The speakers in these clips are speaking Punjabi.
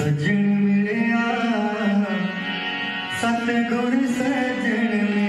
ਸਜਣ ਮਿਲਿਆ ਸਤਿਗੁਰ ਸਜਣ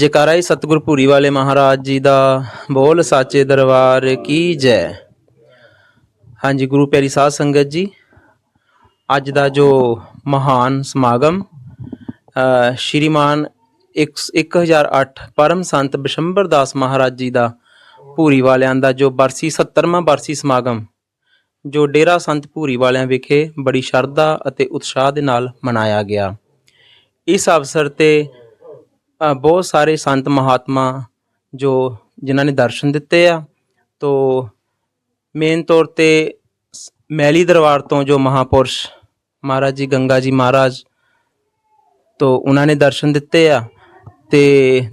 ਹਾਂਜੀ ਜੈਕਾਰਾ ਹੀ ਸਤਿਗੁਰ ਭੂਰੀ ਵਾਲੇ ਮਹਾਰਾਜ ਜੀ ਦਾ ਬੋਲ ਸਾਚੇ ਦਰਬਾਰ ਕੀ ਜੈ। ਹਾਂਜੀ ਗੁਰੂ ਪਿਆਰੀ ਸਾਧ ਸੰਗਤ ਜੀ ਅੱਜ ਦਾ ਜੋ ਮਹਾਨ ਸਮਾਗਮ ਅ, ਸ਼੍ਰੀਮਾਨ 1008 ਪਰਮ ਸੰਤ ਬਿਸ਼ੰਬਰ ਦਾਸ ਮਹਾਰਾਜ ਜੀ ਦਾ ਭੂਰੀ ਵਾਲਿਆਂ ਦਾ ਜੋ ਬਰਸੀ 70ਵਾਂ ਬਰਸੀ ਸਮਾਗਮ ਜੋ ਡੇਰਾ ਸੰਤ ਭੂਰੀ ਵਾਲਿਆਂ ਵਿਖੇ ਬੜੀ ਸ਼ਰਧਾ ਅਤੇ ਉਤਸ਼ਾਹ ਦੇ ਨਾਲ ਮਨਾਇਆ ਗਿਆ। ਇਸ ਅਵਸਰ ਤੇ ਬਹੁਤ ਸਾਰੇ ਸੰਤ ਮਹਾਤਮਾ ਜੋ ਜਿਨ੍ਹਾਂ ਨੇ ਦਰਸ਼ਨ ਦਿੱਤੇ ਆ ਤੋ ਮੇਨ ਤੌਰ ਤੇ ਸ- ਮੈਲੀ ਦਰਬਾਰ ਤੋਂ ਜੋ ਮਹਾਪੁਰਸ਼ ਮਹਾਰਾਜ ਜੀ ਗੰਗਾ ਜੀ ਮਹਾਰਾਜ ਤੋਂ ਉਹਨਾਂ ਨੇ ਦਰਸ਼ਨ ਦਿੱਤੇ ਆ ਤੇ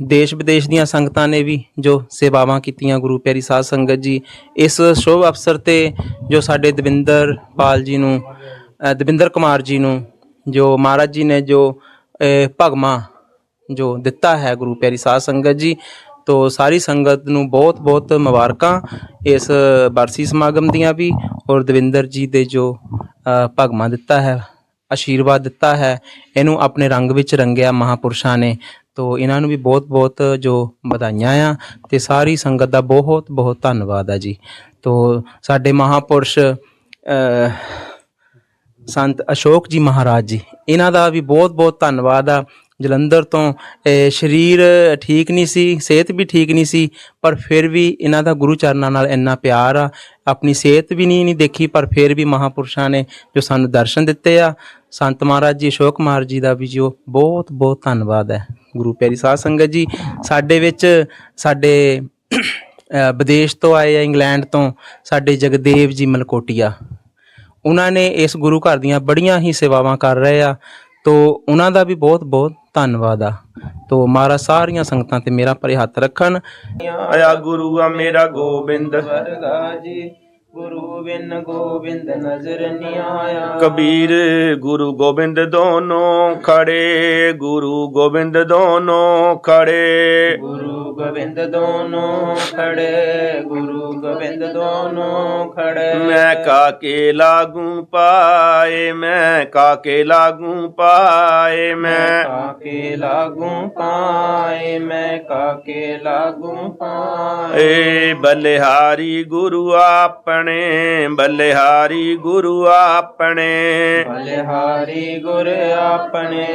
ਦੇਸ਼ ਵਿਦੇਸ਼ ਦੀਆਂ ਸੰਗਤਾਂ ਨੇ ਵੀ ਜੋ ਸੇਵਾਵਾਂ ਕੀਤੀਆਂ ਗੁਰੂ ਪਿਆਰੀ ਸਾਧ ਸੰਗਤ ਜੀ ਇਸ ਸ਼ੁਭ ਅਵਸਰ ਤੇ ਜੋ ਸਾਡੇ ਦਵਿੰਦਰ ਪਾਲ ਜੀ ਨੂੰ ਦਵਿੰਦਰ ਕੁਮਾਰ ਜੀ ਨੂੰ ਜੋ ਮਹਾਰਾਜ ਜੀ ਨੇ ਜੋ ਅ, ਭਗਮਾ ਜੋ ਦਿੱਤਾ ਹੈ ਗੁਰੂ ਪਿਆਰੀ ਸਾਧ ਸੰਗਤ ਜੀ ਤੋ ਸਾਰੀ ਸੰਗਤ ਨੂੰ ਬਹੁਤ ਬਹੁਤ ਮੁਬਾਰਕਾਂ ਇਸ ਬਰਸੀ ਸਮਾਗਮ ਦੀਆਂ ਵੀ ਔਰ ਦਵਿੰਦਰ ਜੀ ਦੇ ਜੋ ਅ, ਭਗਮਾ ਦਿੱਤਾ ਹੈ ਆਸ਼ੀਰਵਾਦ ਦਿੱਤਾ ਹੈ ਇਹਨੂੰ ਆਪਣੇ ਰੰਗ ਵਿੱਚ ਰੰਗਿਆ ਮਹਾਪੁਰਸ਼ਾਂ ਨੇ। ਤੋ ਇਹਨਾਂ ਨੂੰ ਵੀ ਬਹੁਤ ਬਹੁਤ ਜੋ ਵਧਾਈਆਂ ਆ ਤੇ ਸਾਰੀ ਸੰਗਤ ਦਾ ਬਹੁਤ ਬਹੁਤ ਧੰਨਵਾਦ ਆ ਜੀ। ਤੋ ਸਾਡੇ ਮਹਾਪੁਰਸ਼ ਸੰਤ ਅਸ਼ੋਕ ਜੀ ਮਹਾਰਾਜ ਜੀ ਇਹਨਾਂ ਦਾ ਵੀ ਬਹੁਤ ਬਹੁਤ ਧੰਨਵਾਦ ਆ ਜਲੰਧਰ ਤੋਂ ਇਹ ਸਰੀਰ ਠੀਕ ਨਹੀਂ ਸੀ, ਸਿਹਤ ਵੀ ਠੀਕ ਨਹੀਂ ਸੀ, ਪਰ ਫਿਰ ਵੀ ਇਹਨਾਂ ਦਾ ਗੁਰੂ ਚਰਨਾਂ ਨਾਲ ਇੰਨਾ ਪਿਆਰ ਆ, ਆਪਣੀ ਸਿਹਤ ਵੀ ਨਹੀਂ ਨਹੀਂ ਦੇਖੀ, ਪਰ ਫਿਰ ਵੀ ਮਹਾਪੁਰਸ਼ਾਂ ਨੇ ਜੋ ਸਾਨੂੰ ਦਰਸ਼ਨ ਦਿੱਤੇ ਆ। ਸੰਤ ਮਹਾਰਾਜ ਜੀ, ਅਸ਼ੋਕ ਕੁਮਾਰ ਜੀ ਦਾ ਵੀ ਜੋ ਬਹੁਤ ਬਹੁਤ ਧੰਨਵਾਦ ਹੈ। ਗੁਰੂ ਪਿਆਰੀ ਸਾਧ ਸੰਗਤ ਜੀ, ਸਾਡੇ ਵਿੱਚ ਸਾਡੇ ਵਿਦੇਸ਼ ਤੋਂ ਆਏ ਆ, ਇੰਗਲੈਂਡ ਤੋਂ, ਸਾਡੇ ਜਗਦੇਵ ਜੀ ਮਲਕੋਟੀਆ। ਉਹਨਾਂ ਨੇ ਇਸ ਗੁਰੂ ਘਰ ਦੀਆਂ ਬੜੀਆਂ ਹੀ ਸੇਵਾਵਾਂ ਕਰ ਰਹੇ ਆ। ਤੋ ਉਹਨਾਂ ਦਾ ਵੀ ਬਹੁਤ ਬਹੁਤ ਧੰਨਵਾਦ ਆ। ਤੋ ਮਹਾਰਾਜ ਸਾਰੀਆਂ ਸੰਗਤਾਂ ਤੇ ਮੇਰਾ ਭਰੇ ਹੱਥ ਰੱਖਣ। ਆਇਆ ਗੁਰੂ ਆ ਮੇਰਾ ਗੋਬਿੰਦ। ਵਰਗਾ ਜੀ। ਗੁਰੂ ਬਿਨ ਗੋਬਿੰਦ ਨਜ਼ਰ ਨਹੀਂ ਆਇਆ। ਕਬੀਰ ਗੁਰੂ ਗੋਬਿੰਦ ਦੋਨੋਂ ਖੜੇ ਗੁਰੂ ਗੋਬਿੰਦ ਦੋਨੋਂ ਖੜੇ। ਗੁਰੂ ਗੋਬਿੰਦ ਦੋਨੋਂ ਖੜੇ ਗੁਰੂ ਗੋਬਿੰਦ ਦੋਨੋਂ ਖੜੇ। ਮੈਂ ਕਾਕੇ ਲਾਗੂ ਪਾਏ ਮੈਂ ਕਾਕੇ ਲਾਗੂ ਪਾਏ ਮੈਂ ਕਾਕੇ ਲਾਗੂ ਪਾਏ ਮੈਂ ਕਾਕੇ ਲਾਗੂ ਪਾਏ। ਏ ਬਲਿਹਾਰੀ ਗੁਰੂ ਆਪਣੇ ਆਪਣੇ ਬੱਲਿਹਾਰੀ ਗੁਰੂ ਆਪਣੇ। ਬਲਿਹਾਰੀ ਗੁਰ ਆਪਣੇ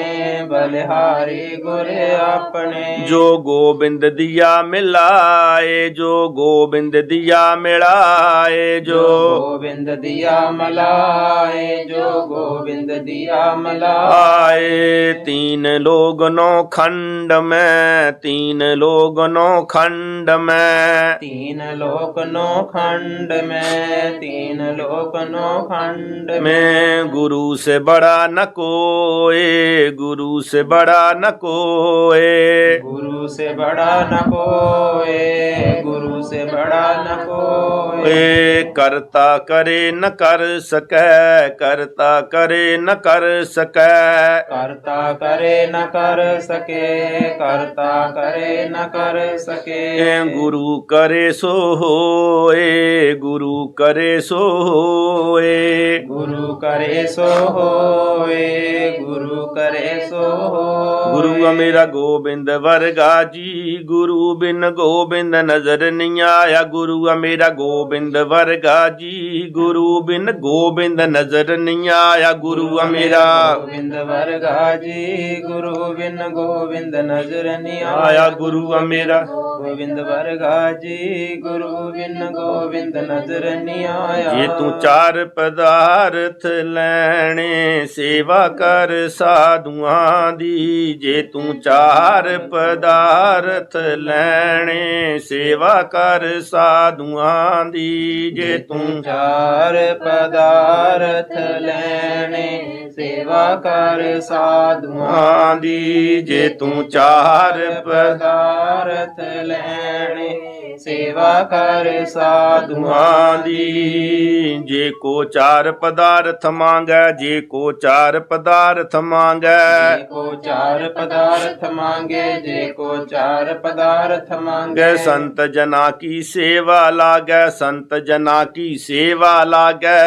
ਬਲਿਹਾਰੀ ਗੁਰ ਆਪਣੇ। ਜੋ ਗੋਬਿੰਦ ਦੀਆ ਮਿਲਾਏ ਜੋ ਗੋਬਿੰਦ ਦੀਆ ਮਿਲਾਏ ਜੋ ਗੋਬਿੰਦ ਦੀਆ ਮਲਾਏ ਜੋ ਗੋਬਿੰਦ ਦੀਆ ਮਲਾਏ। ਤੀਨ ਲੋਗ ਨੋ ਖੰਡ ਮੈਂ ਤੀਨ ਲੋਗ ਨੋ ਖੰਡ ਮੈਂ। ਤੀਨ ਲੋਕ ਨੋ ਖੰਡ ਮੈਂ। तीन लोक नो खंड में। गुरु से बड़ा न कोई गुरु से बड़ा न कोई गुरु से बड़ा न कोई गुरु से बड़ा न कोई ए करता करे न कर सके करता करे न कर सके। करता करे न कर सके करता करे न कर सके। गुरु करे सो होए गुरु ਕਰੇ ਸੋ ਹੋਏ ਗੁਰੂ ਕਰੇ ਸੋ ਹੋਏ ਗੁਰੂ ਕਰੇ ਸੋ ਹੋਏ ਗੁਰੂ ਆ ਮੇਰਾ ਗੋਬਿੰਦ ਵਰਗਾ ਜੀ। ਗੁਰੂ ਬਿਨ ਗੋਬਿੰਦ ਨਜ਼ਰ ਨਹੀਂ ਆਇਆ। ਗੁਰੂ ਆ ਮੇਰਾ ਗੋਬਿੰਦ ਵਰਗਾ ਜੀ। ਗੁਰੂ ਬਿਨ ਗੋਬਿੰਦ ਨਜ਼ਰ ਨਹੀਂ ਆਇਆ। ਗੁਰੂ ਆ ਮੇਰਾ ਗੋਬਿੰਦ ਵਰਗਾ ਜੀ। ਗੁਰੂ ਬਿਨ ਗੋਬਿੰਦ ਨਜ਼ਰ ਨਹੀਂ ਆਇਆ। ਗੁਰੂ ਆ ਮੇਰਾ ਗੋਬਿੰਦ ਵਰਗਾ ਜੀ। ਗੁਰੂ ਬਿਨ ਗੋਬਿੰਦ ਨਜ਼ਰ ਨਹੀਂ ਆਇਆ। ਜੇ ਤੂੰ ਚਾਰ ਪਦਾਰਥ ਲੈਣੇ ਸੇਵਾ ਕਰ ਸਾਧੂਆਂ ਦੀ। ਜੇ ਤੂੰ ਚਾਰ ਪਦਾਰਥ ਲੈਣੇ ਸੇਵਾ ਕਰ ਸਾਧੂਆਂ ਦੀ। ਜੇ ਤੂੰ ਚਾਰ ਪਦਾਰਥ ਲੈਣੇ ਸੇਵਾ ਕਰ ਸਾਧੂਆਂ ਦੀ। ਜੇ ਤੂੰ ਚਾਰ ਪਦਾਰਥ ਲੈਣੇ ਸੇਵਾ ਕਰ ਸਾਧੂਆਂ ਦੀ। ਜੇ ਕੋ ਚਾਰ ਪਦਾਰਥ ਮੰਗੈ ਜੇ ਕੋ ਚਾਰ ਪਦਾਰਥ ਮੰਗੈ। ਜੇ ਕੋ ਚਾਰ ਪਦਾਰਥ ਮੰਗੇ ਜੇ ਕੋ ਚਾਰ ਪਦਾਰਥ ਮੰਗੇ ਗੈ ਸੰਤ ਜਨਾ ਕੀ ਸੇਵਾ ਲਾਗੈ ਸੰਤ ਜਨਾ ਕੀ ਸੇਵਾ ਲਾਗੈ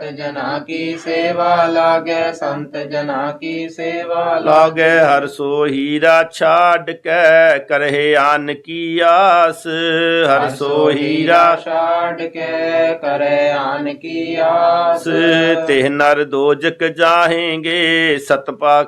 ਸੰਤ ਜਨਾ ਕੀ ਸੇਵਾ ਲਾਗੇ ਸੰਤ ਜਨਾ ਕੀ ਸੇਵਾ ਲਾਗੇ ਲਾਗੈ ਹਰ ਸੋ ਹੀਰਾ ਛਾੜ ਕੇ ਕਰਹਿ ਆਨ ਕੀ ਆਸ ਹਰ ਸੋ ਹੀਰਾ ਛਾੜ ਕੇ ਕਰੇ ਆਨ ਕੀ ਆਸ ਤਿਹ ਨਰ ਦੋਜਕ ਜਾਹੇਂਗੇ ਸਤਪਾ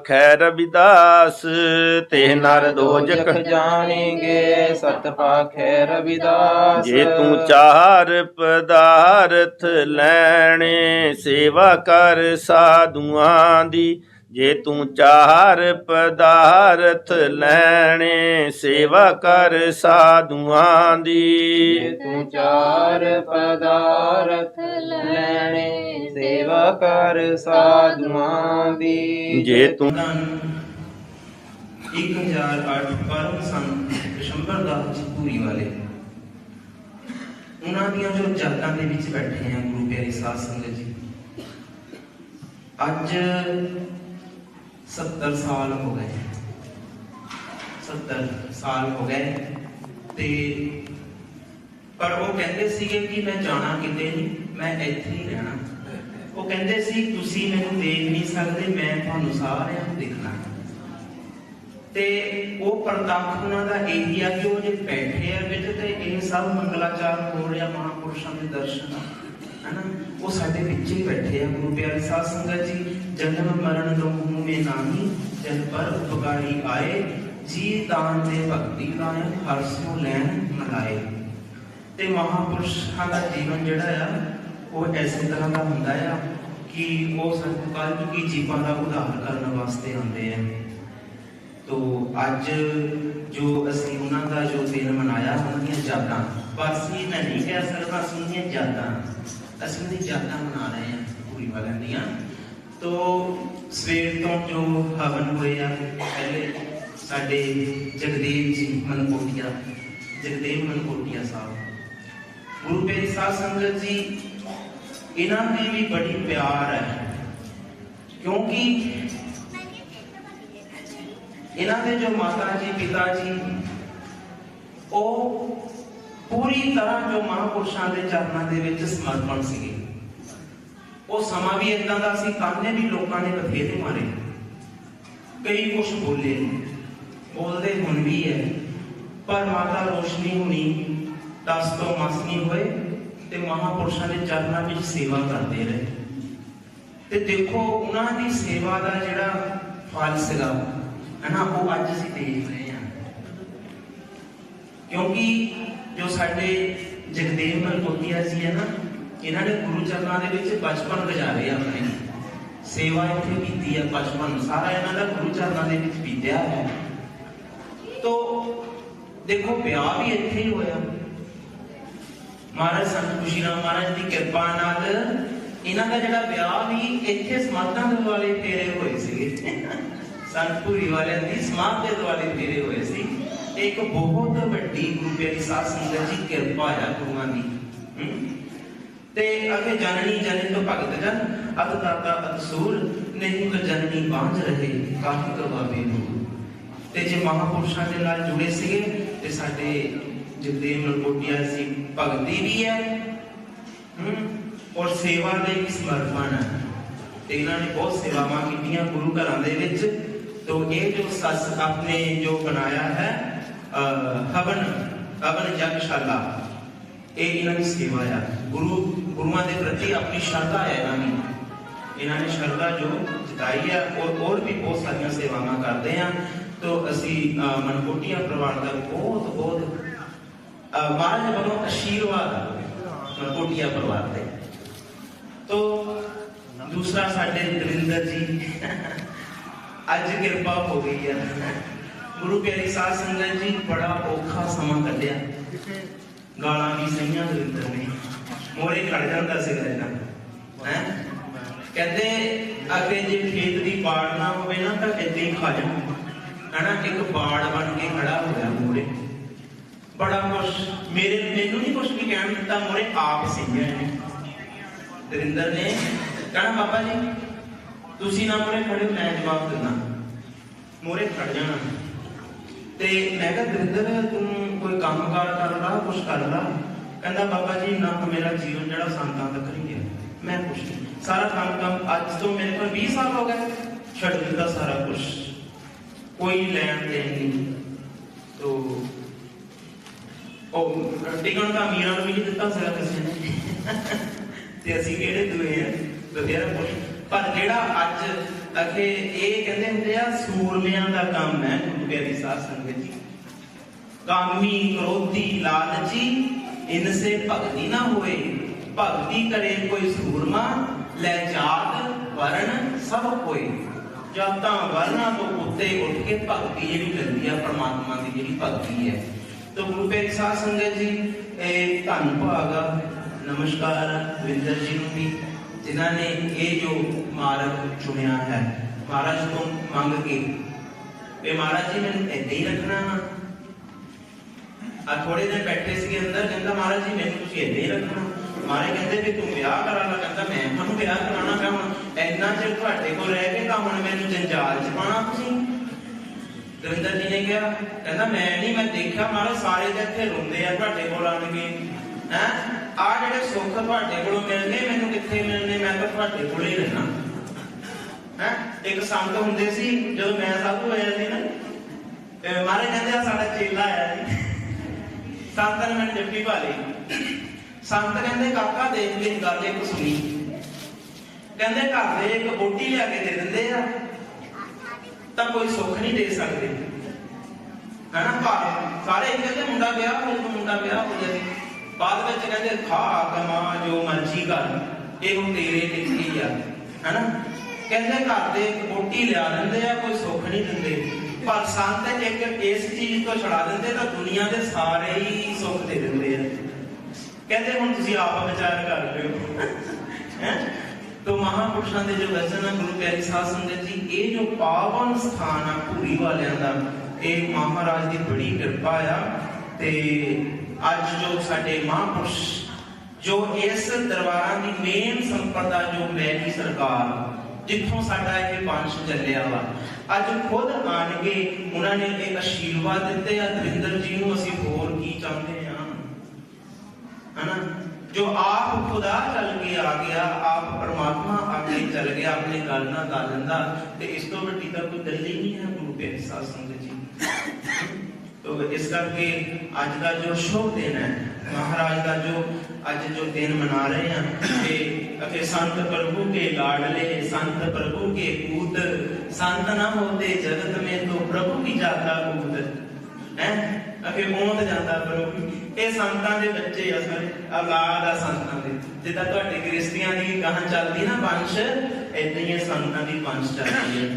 ਤਿਹ ਨਰ ਦੋਜਕ ਜਾਣੇਗੇ ਸਤ ਪਾਖੇ ਰਵਿਦਾਸ। ਜੇ ਤੂੰ ਚਾਰ ਪਦਾਰਥ ਲੈਣੇ ਸੇਵਾ ਕਰ ਸਾਧੂਆਂ ਦੀ। ਜੇ ਤੂੰ ਚਾਰ ਪਦਾਰਥ ਲੈਣੇ ਸੇਵਾ ਕਰ ਸਾਧੂਆਂ ਜੇ ਦੀ ਤੂੰ ਚਾਰ ਪਦਾਰਥ ਲੈਣੇ ਸੇਵਾ ਕਰ ਸਾਧੂਆਂ ਦੀ। ਜੇ ਤੂੰ 1008 ਪਰਮ ਸੰਤ ਦਸ਼ੰਬਰ ਦਾਸ ਜੀ ਪੂਰੀ ਵਾਲੇ। ਉਹਨਾਂ ਦੀਆਂ ਜੋ ਜਾਤਾਂ ਦੇ ਵਿੱਚ ਬੈਠੇ ਆ ਗੁਰੂ ਪਿਆਰੇ ਸਾਧ ਸੰਗਤ ਜੀ, ਅੱਜ 70 ਸਾਲ ਹੋ ਗਏ। 70 ਸਾਲ ਹੋ ਗਏ ਤੇ ਪਰ ਉਹ ਕਹਿੰਦੇ ਸੀਗੇ ਕਿ ਮੈਂ ਜਾਣਾ ਕਿਤੇ ਨਹੀਂ, ਮੈਂ ਇੱਥੇ ਹੀ ਰਹਿਣਾ। ਉਹ ਕਹਿੰਦੇ ਸੀ, ਤੁਸੀਂ ਮੈਨੂੰ ਦੇਖ ਨਹੀਂ ਸਕਦੇ, ਮੈਂ ਤੁਹਾਨੂੰ ਸਾਰਿਆਂ ਨੂੰ ਦੇਖਣਾ। ਤੇ ਉਹ ਪ੍ਰਤੱਖ ਉਹਨਾਂ ਦਾ ਇਹੀ ਆ ਕਿ ਉਹ ਜੇ ਬੈਠੇ ਆ ਵਿੱਚ ਤੇ ਇਹ ਸਭ ਮੰਗਲਾਚਾਰ ਹੋ ਰਿਹਾ ਮਹਾਪੁਰਸ਼ਾਂ ਦੇ ਦਰਸ਼ਨ ਹਨਾ? ਉਹ ਸਾਡੇ ਵਿੱਚ ਹੀ ਬੈਠੇ ਆ, ਗੁਰੂ ਪਿਆਰੇ ਸਾਧ ਸੰਗਤ ਜੀ, ਜਨਮ, ਮਰਨ ਦੋ ਮੇ ਨਾਹੀ, ਜਨ ਪਰ ਉਪਕਾਰੀ ਆਏ, ਜੀ ਦਾਨ ਦੇ ਭਗਤੀ ਲਾਇ ਹਰ ਸਿਉ ਲੈਣ ਮਲਾਏ। ਤੇ ਮਹਾਪੁਰਸ਼ਾਂ ਦਾ ਜੀਵਨ ਜਿਹੜਾ ਆ, ਉਹ ਐਸੇ ਤਰ੍ਹਾਂ ਦਾ ਹੁੰਦਾ ਆ ਕਿ ਉਹ ਸਰਕਾਰ ਕੀ ਜੀਵਾਂ ਦਾ ਉਦਾਹਰ ਕਰਨ ਵਾਸਤੇ ਆਉਂਦੇ ਆ। ਤੋ ਅੱਜ ਜੋ ਅਸੀਂ ਉਹਨਾਂ ਦਾ ਜੋ ਦਿਨ ਮਨਾਇਆ ਉਹਨਾਂ ਦੀਆਂ ਯਾਦਾਂ। ਬਸ ਇਹ ਮੈਂ ਨਹੀਂ ਕਹਿ ਸਕਦਾ ਅਸੀਂ ਯਾਦਾਂ, ਅਸੀਂ ਉਹਦੀ ਯਾਦਾਂ ਮਨਾ ਰਹੇ ਹਾਂ ਪੂਰੀ ਵਾਲਿਆਂ ਦੀਆਂ। ਤੋ ਸਵੇਰ ਤੋਂ ਜੋ ਹਵਨ ਹੋਏ ਆ, ਪਹਿਲੇ ਸਾਡੇ ਜਗਦੇਵ ਜੀ ਮਨਕੋਟੀਆ, ਜਗਦੇਵ ਮਨਕੋਟੀਆ ਸਾਹਿਬ। ਗੁਰੂ ਪਿਆਰੀ ਸਾਹਿਬ ਸੰਗਤ ਜੀ, ਇਹਨਾਂ ਦੀ ਵੀ ਬੜੀ ਪਿਆਰ ਹੈ। ਕਿਉਂਕਿ ਇਹਨਾਂ ਦੇ ਜੋ ਮਾਤਾ ਜੀ, ਪਿਤਾ ਜੀ, ਉਹ ਪੂਰੀ ਤਰ੍ਹਾਂ ਜੋ ਮਹਾਂਪੁਰਸ਼ਾਂ ਦੇ ਚਰਨਾਂ ਦੇ ਵਿੱਚ ਸਮਰਪਣ ਸੀਗੇ। ਉਹ ਸਮਾਂ ਵੀ ਇਦਾਂ ਦਾ ਸੀ ਕਾਨੇ ਵੀ ਲੋਕਾਂ ਨੇ ਬਥੇਰੇ ਮਾਰੇ। ਕਈ ਕੁਝ ਬੋਲੇ, ਬੋਲਦੇ ਹੁਣ ਵੀ ਹੈ ਪਰ ਮਾਤਾ ਰੋਸ਼ਨੀ ਹੁਣੀ, ਦਸ ਤੋਂ ਮਸ ਹੋਏ ਤੇ ਮਹਾਪੁਰਸ਼ਾਂ ਦੇ ਚਰਨਾਂ ਵਿੱਚ ਸੇਵਾ ਕਰਦੇ ਰਹੇ। ਤੇ ਦੇਖੋ, ਉਹਨਾਂ ਦੀ ਸੇਵਾ ਦਾ ਜਿਹੜਾ ਫਲ ਸੀਗਾ ਹਨਾ ਉਹ ਅੱਜ ਅਸੀਂ ਦੇਖ ਰਹੇ ਹਾਂ। ਕਿਉਂਕਿ ਜੋ ਸਾਡੇ ਜਗਦੇਵ ਮਲਕੋਟੀਆ ਜੀ ਹੈ ਨਾ, ਇਹਨਾਂ ਨੇ ਗੁਰੂ ਚਰਨਾਂ ਦੇ ਵਿੱਚ ਬਚਪਨ ਗੁਜ਼ਾਰੇ ਆਪਣੇ। ਸੇਵਾ ਇੱਥੇ ਕੀਤੀ ਹੈ ਬਚਪਨ। ਸਾਰਾ ਇਹਨਾਂ ਦਾ ਗੁਰੂ ਚਰਨਾਂ ਦੇ ਵਿੱਚ ਬੀਤਿਆ ਹੈ। ਤੋ ਦੇਖੋ, ਵਿਆਹ ਵੀ ਇੱਥੇ ਹੀ ਹੋਇਆ। ਮਹਾਰਾਜ ਸੰਤ ਖੁਸ਼ੀਰਾਮ ਮਹਾਰਾਜ ਦੀ ਕਿਰਪਾ ਨਾਲ ਇਹਨਾਂ ਦਾ ਜਿਹੜਾ ਵਿਆਹ ਵੀ ਇੱਥੇ ਸਮਾਧਾਂ ਦੇ ਵਾਲੇ ਫੇਰੇ ਹੋਏ ਸੀਗੇ। ਸੰਤਪੁਰੀ ਵਾਲਿਆਂ ਦੀ ਸਮਾਧ ਦੇ ਦੁਆਲੇ ਫੇਰੇ ਹੋਏ ਸੀ ਇਹ ਇੱਕ ਬਹੁਤ ਵੱਡੀ ਗੁਰੂ ਪਿਆਰੀ ਸਾਧ ਸੰਗਤ ਦੀ ਕਿਰਪਾ ਆ ਗੁਰੂਆਂ ਦੀ ਤੇ ਅਗੇ ਜਨਨੀ ਜਨੇ ਤੋਂ ਭਗਤ ਜਨ, ਅਤ ਦਾਤਾ ਅਤ ਸੂਰ, ਨਹੀਂ ਤਾਂ ਜਨਨੀ ਬਾਂਝ ਰਹੇ ਕਾਫੀ ਕਰਵਾਵੇ ਦੂਰ ਤੇ ਜੇ ਮਹਾਪੁਰਸ਼ਾਂ ਦੇ ਨਾਲ ਜੁੜੇ ਸੀਗੇ, ਤੇ ਸਾਡੇ ਜਗਦੇਵ ਮਲਕੋਟੀਆ ਸੀ ਭਗਤੀ ਵੀ ਹੈ ਔਰ ਸੇਵਾ ਦੇ ਵੀ ਸਮਰਪਣ ਹੈ। ਇਹਨਾਂ ਨੇ ਬਹੁਤ ਸੇਵਾਵਾਂ ਕੀਤੀਆਂ ਗੁਰੂ ਘਰਾਂ ਦੇ ਵਿੱਚ ਤੋ ਇਹ ਜੋ ਸੱਸ ਆਪਨੇ ਜੋ ਬਣਾਇਆ ਹੈ ਅਹ, ਹਵਨ ਹਵਨ ਯਗਸ਼ਾਲਾ ਇਹ ਇਹਨਾਂ ਦੀ ਸੇਵਾ ਆ ਗੁਰੂ ਗੁਰੂਆਂ ਦੇ ਪ੍ਰਤੀ ਆਪਣੀ ਸ਼ਰਧਾ ਹੈ ਇਹਨਾਂ ਦੀ ਇਹਨਾਂ ਨੇ ਸ਼ਰਧਾ ਜੋ ਜਤਾਈ ਹੈ ਔਰ ਹੋਰ ਵੀ ਬਹੁਤ ਸਾਰੀਆਂ ਸੇਵਾਵਾਂ ਕਰਦੇ ਆ ਤੋ ਅਸੀਂ ਅਹ, ਮਨਕੋਟੀਆ ਪਰਿਵਾਰ ਦਾ ਬਹੁਤ ਬਹੁਤ ਅਹ, ਮਹਾਰਾਜ ਵੱਲੋਂ ਆਸ਼ੀਰਵਾਦ ਮਨਕੋਟੀਆ ਪਰਿਵਾਰ ਤੇ ਤੋ ਦੂਸਰਾ ਸਾਡੇ ਦਵਿੰਦਰ ਜੀ ਅੱਜ ਕਿਰਪਾ ਹੋ ਗਈ ਹੈ ਗੁਰੂ ਪਿਆਰੀ ਸਾਧ ਸੰਗਤ ਜੀ, ਬੜਾ ਔਖਾ ਸਮਾਂ ਕੱਢਿਆ। ਗਾਲਾਂ ਵੀ ਸਹੀਆਂ ਦਵਿੰਦਰ ਨੇ। ਮੋਰੇ ਖੜ ਜਾਂਦਾ ਸੀ ਇਹਨਾਂ ਹੈ? ਕਹਿੰਦੇ, ਅੱਗੇ ਜੇ ਖੇਤ ਦੀ ਬਾੜ ਨਾ ਹੋਵੇ ਨਾ, ਤਾਂ ਇੱਦਾਂ ਹੀ ਖਾ ਜਾਣਾ ਹਨਾ, ਇੱਕ ਬਾੜ ਬਣ ਕੇ ਖੜਾ ਹੋਇਆ ਮੋਰੇ ਬੜਾ ਕੁਛ, ਮੇਰੇ, ਮੈਨੂੰ ਨਹੀਂ ਕੁਛ ਵੀ ਕਹਿਣ ਦਿੱਤਾ ਮੋਰੇ ਆਪ ਸਿੰਘਿਆ ਨੇ ਦਰਿੰਦਰ ਨੇ, ਕਹਿਣਾ, ਬਾਬਾ ਜੀ, ਤੁਸੀਂ ਨਾ ਮੋਰੇ ਖੜੇ ਮੈਂ ਜਵਾਬ ਦਿੰਦਾ। ਮੋਰੇ ਖੜ ਜਾਣਾ। ਤੇ ਮੈਂ ਕਿਹਾ ਦਰਿੰਦਰ ਤੂੰ ਕੋਈ ਕੰਮਕਾਰ ਕਰ ਲਾ, ਕੁਛ ਕਹਿੰਦਾ, ਬਾਬਾ ਜੀ ਨਾ ਮੇਰਾ ਜੀਵਨ ਜਿਹੜਾ ਸੰਤਾਂ ਤੱਕ ਹੀ ਗਿਆ। ਮੈਂ ਕੁਛ ਸਾਰਾ ਕੰਮ ਕੰਮ ਅੱਜ ਤੋਂ ਮੇਰੇ ਕੋਲ 20 ਸਾਲ ਹੋ ਗਏ। ਛੱਡ ਦਿੱਤਾ ਸਾਰਾ ਕੁਛ। ਕੋਈ ਲੈਣ ਦੇਣ ਨਹੀਂ। ਤੋ ਉਹ ਟਿਕਣ ਦਾ ਮੀਰਾਂ ਨੂੰ ਵੀ ਦਿੱਤਾ ਸੀਗਾ ਕਿਸੇ ਨੇ। ਤੇ ਅਸੀਂ ਕਿਹੜੇ ਦੂਏ ਆ? ਬਥੇਰਾ ਕੁਛ ਪਰ ਜਿਹੜਾ ਅੱਜ ਅਖੇ ਇਹ ਕਹਿੰਦੇ ਹੁੰਦੇ ਆ, ਸੂਰਮਿਆਂ ਦਾ ਕੰਮ ਹੈ ਗੁਰੂ ਪਿਆਰੀ ਸਾਧ ਸੰਗਤ ਜੀ। ਕਾਮੀ, ਕ੍ਰੋਧੀ, ਲਾਲਚੀ, ਇਨਸੇ ਭਗਤੀ ਨਾ ਹੋਏ। ਭਗਤੀ ਕਰੇ ਕੋਈ ਸੂਰਮਾ, ਲੈ ਜਾਤ ਵਰਨ ਸਭ ਕੋਈ ਜਾਤਾਂ ਵਰਨਾਂ ਤੋਂ ਉੱਤੇ ਉੱਠ ਕੇ ਭਗਤੀ ਜਿਹੜੀ ਕਰਦੀ ਆ, ਪ੍ਰਮਾਤਮਾ ਦੀ ਜਿਹੜੀ ਭਗਤੀ ਹੈ। ਤੇ ਗੁਰੂ ਪਿਆਰੀ ਸਾਧ ਸੰਗਤ ਜੀ, ਇਹ ਧੰਨ ਭਾਗਾ ਨਮਸਕਾਰ ਵਿੰਦਰ ਜੀ ਨੂੰ ਵੀ। ਜਿਨ੍ਹਾਂ ਨੇ ਇਹ ਜੋ ਮਾਰਗ ਚੁਣਿਆ ਹੈ, ਮਹਾਰਾਜ ਤੋਂ ਮੰਗ ਕੇ, ਵੀ ਮਹਾਰਾਜ ਜੀ, ਮੈਨੂੰ ਏਦਾਂ ਹੀ ਰੱਖਣਾ ਆ ਥੋੜੇ ਦਿਨ ਬੈਠੇ ਸੀਗੇ ਅੰਦਰ, ਕਹਿੰਦਾ ਮਹਾਰਾਜ ਜੀ, ਮੈਨੂੰ ਤੁਸੀਂ ਏਦਾਂ ਹੀ ਰੱਖਣਾ। ਮਾਰੇ ਕਹਿੰਦੇ ਵੀ ਤੂੰ ਵਿਆਹ ਕਰਾਣਾ ਕਹਿੰਦਾ ਮੈਂ ਤੁਹਾਨੂੰ ਵਿਆਹ ਕਰਾਣਾ ਪਿਆ ਹੁਣ। ਇੰਨਾ ਚਿਰ ਤੁਹਾਡੇ ਕੋਲ ਰਹਿ ਕੇ ਤਾਂ ਹੁਣ ਮੈਨੂੰ ਜੰਜਾਲ ਚ ਪਾਣਾ ਤੁਸੀਂ। ਦਵਿੰਦਰ ਜੀ ਨੇ ਕਿਹਾ, ਕਹਿੰਦਾ ਮੈਂ ਨਹੀਂ, ਮੈਂ ਦੇਖਿਆ, ਮਹਾਰਾਜ ਸਾਰੇ ਤੇ ਇੱਥੇ ਰੋਂਦੇ ਆ ਤੁਹਾਡੇ ਕੋਲ ਆਣ ਕੇ। ਹੈ? ਆ ਜਿਹੜੇ ਸੁੱਖ ਤੁਹਾਡੇ ਕੋਲੋਂ ਮਿਲਨੇ ਮੈਨੂੰ ਕਿੱਥੇ ਮਿਲਨੇ ਮੈਂ ਤਾਂ ਤੁਹਾਡੇ ਕੋਲ ਹੀ ਰਹਿਣਾ। ਹੈ? ਇੱਕ ਸੰਤ ਹੁੰਦੇ ਸੀ, ਜਦੋਂ ਮੈਂ ਸਾਧੂ ਹੋਇਆ ਸੀ ਨਾ, ਤੇ ਕਹਿੰਦੇ ਆ, ਸਾਡਾ ਚੇਲਾ ਆਇਆ ਜੀ ਸੰਤ ਨੇ ਮੈਨੂੰ ਜੱਫੀ ਪਾ ਲਈ ਸੰਤ ਕਹਿੰਦੇ, ਕਾਕਾ, ਦੇਖ ਮੇਰੀ ਗੱਲ ਇੱਕ ਸੁਣੀ। ਕਹਿੰਦੇ, ਘਰ ਦੇ ਇੱਕ ਬੋਟੀ ਲਿਆ ਕੇ ਦੇ ਦਿੰਦੇ ਆ, ਤਾਂ ਕੋਈ ਸੁੱਖ ਨਹੀਂ ਦੇ ਸਕਦੇ। ਹਨਾ, ਘਰ, ਸਾਰੇ ਕਹਿੰਦੇ, ਮੁੰਡਾ ਵਿਆਹ ਹੋ, ਮੁੰਡਾ ਵਿਆਹ ਹੋ ਜਾਏ ਬਾਅਦ ਵਿੱਚ ਕਹਿੰਦੇ, ਖਾ ਕਮਾ ਜੋ ਮਰਜ਼ੀ ਕਰ ਇਹ ਹੁਣ ਤੇਰੇ ਲਿਖੀ ਆ। ਹਨਾ? ਕਹਿੰਦੇ ਘਰ ਦੇ ਇੱਕ ਲਿਆ ਦਿੰਦੇ ਆ, ਕੋਈ ਸੁੱਖ ਨਹੀਂ ਦਿੰਦੇ। ਪਰ ਸੰਤ ਇੱਕ ਇਸ ਚੀਜ਼ ਤੋਂ ਛੜਾ ਦਿੰਦੇ, ਤਾਂ ਦੁਨੀਆ ਦੇ ਸਾਰੇ ਹੀ ਸੁੱਖ ਦੇ ਦਿੰਦੇ ਆ। ਕਹਿੰਦੇ ਹੁਣ ਤੁਸੀਂ ਆਪ ਵਿਚਾਰ ਕਰ ਲਿਓ ਹੈ। ਤੋ ਮਹਾਪੁਰਸ਼ਾਂ ਦੇ ਜੋ ਵਚਨ ਆ, ਗੁਰੂ ਪਿਆਰੀ ਸਾਧ ਸੰਗਤ ਜੀ, ਇਹ ਜੋ ਪਾਵਨ ਸਥਾਨ ਆ ਪੂਰੀ ਵਾਲਿਆਂ ਦਾ, ਇਹ ਮਹਾਰਾਜ ਦੀ ਬੜੀ ਕਿਰਪਾ ਆ। ਤੇ ਅੱਜ ਜੋ ਸਾਡੇ ਮਹਾਪੁਰਸ਼, ਜੋ ਇਸ ਦਰਬਾਰਾਂ ਦੀ ਮੇਨ ਸੰਪਦਾ ਜੋ ਮੈਲੀ ਸਰਕਾਰ, ਜਿੱਥੋਂ ਸਾਡਾ ਇਹ ਵੰਸ਼ ਚੱਲਿਆ ਵਾ, ਅੱਜ ਖੁਦ ਆਣ ਕੇ ਉਹਨਾਂ ਨੇ ਇਹ ਅਸ਼ੀਰਵਾਦ ਦਿੱਤੇ ਆ। ਦਵਿੰਦਰ ਜੀ ਨੂੰ ਅਸੀਂ ਹੋਰ ਕੀ ਚਾਹੁੰਦੇ ਆ? ਹਨਾ? ਜੋ ਆਪ ਖੁਦਾ ਚੱਲ ਕੇ ਆ ਗਿਆ, ਆਪ ਪਰਮਾਤਮਾ ਆ ਕੇ ਚੱਲ ਗਿਆ, ਆਪਣੇ ਗੱਲ ਨਾਲ ਗਾ ਲੈਂਦਾ, ਤੇ ਇਸ ਤੋਂ ਵੱਡੀ ਤਾਂ ਕੋਈ ਗੱਲ ਹੀ ਨਹੀਂ ਹੈ ਗੁਰੂ ਪਿਆਰੇ ਸਾਧ ਸੰਗਤ ਜੀ। ਤੋ ਇਸ ਕਰਕੇ ਅੱਜ ਦਾ ਜੋ ਸ਼ੁਭ ਦਿਨ ਹੈ, ਮਹਾਰਾਜ ਦਾ ਜੋ ਅੱਜ ਜੋ ਦਿਨ ਮਨਾ ਰਹੇ ਹਾਂ, ਤੇ ਅਤੇ ਸੰਤ ਪ੍ਰਭੂ ਕੇ ਲਾਡਲੇ, ਸੰਤ ਪ੍ਰਭੂ ਕੇ ਪੂਤ, ਸੰਤ ਨਾ ਹੋਤੇ ਜਗਤ ਮੇ ਤੋ ਪ੍ਰਭੂ ਕੀ ਜਾਤਾ ਪੂਤ। ਹੈ? ਅਕੇ ਮੌਤ ਜਾਂਦਾ ਪ੍ਰਭੂ ਇਹ ਸੰਤਾਂ ਦੇ ਬੱਚੇ ਆ ਸਾਰੇ, ਔਲਾਦ ਆ ਸੰਤਾਂ ਦੇ। ਜਿੱਦਾਂ ਤੁਹਾਡੇ ਕ੍ਰਿਸਤੀਆਂ ਦੀ ਕਹਾਂ ਚੱਲਦੀ ਨਾ ਵੰਸ਼ ਇਦਾਂ ਹੀ ਸੰਤਾਂ ਦੀ ਵੰਸ਼ ਚੱਲਦੀ ਹੈ।